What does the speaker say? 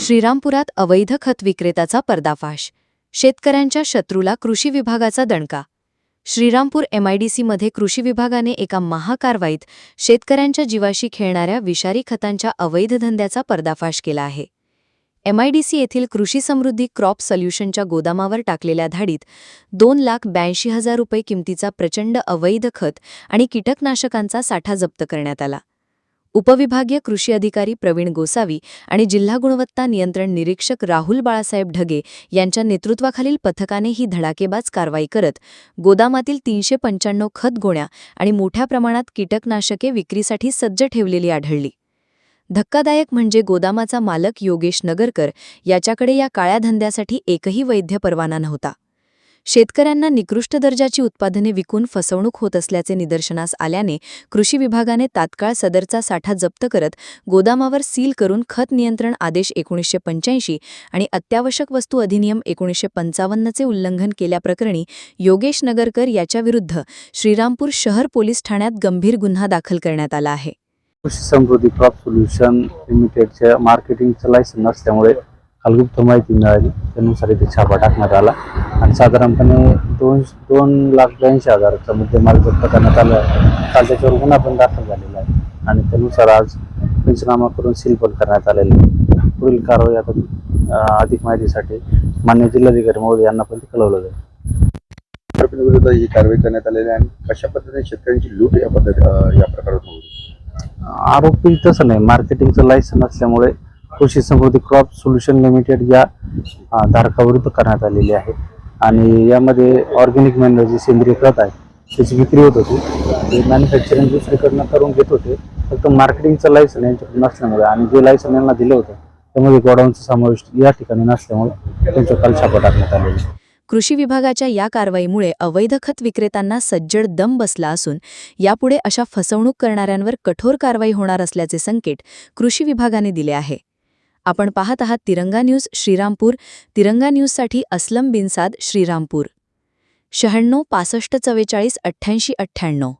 श्रीरामपुरात अवैध खत विक्रेत्याचा पर्दाफाश. शेतकऱ्यांच्या शत्रूला कृषी विभागाचा दणका. श्रीरामपूर एमआयडीसीमध्ये कृषी विभागाने एका महाकारवाईत शेतकऱ्यांच्या जीवाशी खेळणाऱ्या विषारी खतांच्या अवैध धंद्याचा पर्दाफाश केला आहे. एमआयडीसी येथील कृषी समृद्धी क्रॉप सोल्युशनच्या गोदामावर टाकलेल्या धाडीत दोन लाख ब्याऐंशी हजार रुपये किमतीचा प्रचंड अवैध खत आणि कीटकनाशकांचा साठा जप्त करण्यात आला. उपविभागीय कृषी अधिकारी प्रवीण गोसावी आणि जिल्हा गुणवत्ता नियंत्रण निरीक्षक राहुल बाळासाहेब ढगे यांच्या नेतृत्वाखालील पथकाने ही धडाकेबाज कारवाई करत गोदामातील तीनशे पंच्याण्णव खत गोण्या आणि मोठ्या प्रमाणात कीटकनाशके विक्रीसाठी सज्ज ठेवलेली आढळली. धक्कादायक म्हणजे गोदामाचा मालक योगेश नगरकर याच्याकडे या काळ्या धंद्यासाठी एकही वैध परवाना नव्हता. शेतकऱ्यांना निकृष्ट दर्जाची उत्पादने विकून फसवणूक होत असल्याचे निदर्शनास आल्याने कृषी विभागाने तात्काळ सदरचा साठा जप्त करत गोदामावर सील करून खत नियंत्रण आदेश एकोणीसशे पंच्याऐंशी आणि अत्यावश्यक वस्तू अधिनियम एकोणीसशे पंचावन्नचे उल्लंघन केल्याप्रकरणी योगेश नगरकर याच्याविरुद्ध श्रीरामपूर शहर पोलीस ठाण्यात गंभीर गुन्हा दाखल करण्यात आला आहे. कृषी समृद्धी क्रॉप सोल्युशन लिमिटेडच्या मार्केटिंगचं लायसन नसल्यामुळे कालगुप्त माहिती मिळाली. त्यानुसार इथे छापा टाकण्यात आला. आणि साधारणपणे दोन दोन लाख ब्याऐंशी हजाराचा मुद्देमाल जप्त करण्यात आला. आहे काल त्याच्यावर गुन्हा पण दाखल झालेला आहे. आणि त्यानुसार आज पंचनामा करून सील पण करण्यात आलेले आहे. पुढील कारवाई आता अधिक माहितीसाठी मान्य जिल्हाधिकारी महोदय यांना पण ते कळवलं जाईल. विरुद्ध ही कारवाई करण्यात आलेली आहे. आणि कशा पद्धतीने शेतकऱ्यांची लूट या पद्धती या प्रकारात होईल? आरोपी तसं नाही. मार्केटिंगचं लायसन असल्यामुळे कृषी समृद्धी क्रॉप सोल्युशन लिमिटेड या धारकाविरुद्ध करण्यात आलेली आहे. आणि यामध्ये ऑर्गॅनिक मॅन्युअर जे सेंद्रिय खत आहे त्याची विक्री होत होती. ते मॅन्युफॅक्चरिंग दुसरीकडनं करून घेत होते. फक्त मार्केटिंगचं लायसन यांच्याकडे नसल्यामुळे. आणि जे लायसन यांना दिलं होतं त्यामध्ये गोडाऊनचा समावेश या ठिकाणी नसल्यामुळे त्यांच्या काल छापा टाकण्यात आलेली कृषी विभागाच्या या कारवाईमुळे अवैध खत विक्रेत्यांना सज्जड दम बसला असून यापुढे अशा फसवणूक करणाऱ्यांवर कठोर कारवाई होणार असल्याचे संकेत कृषी विभागाने दिले आहे. आपण पाहत आहात तिरंगा न्यूज श्रीरामपूर. तिरंगा न्यूजसाठी असलम बिनसाद श्रीरामपूर. शहाण्णव पासष्ट चव्वेचाळीस अठ्ठ्याऐंशी अठ्ठ्याण्णव.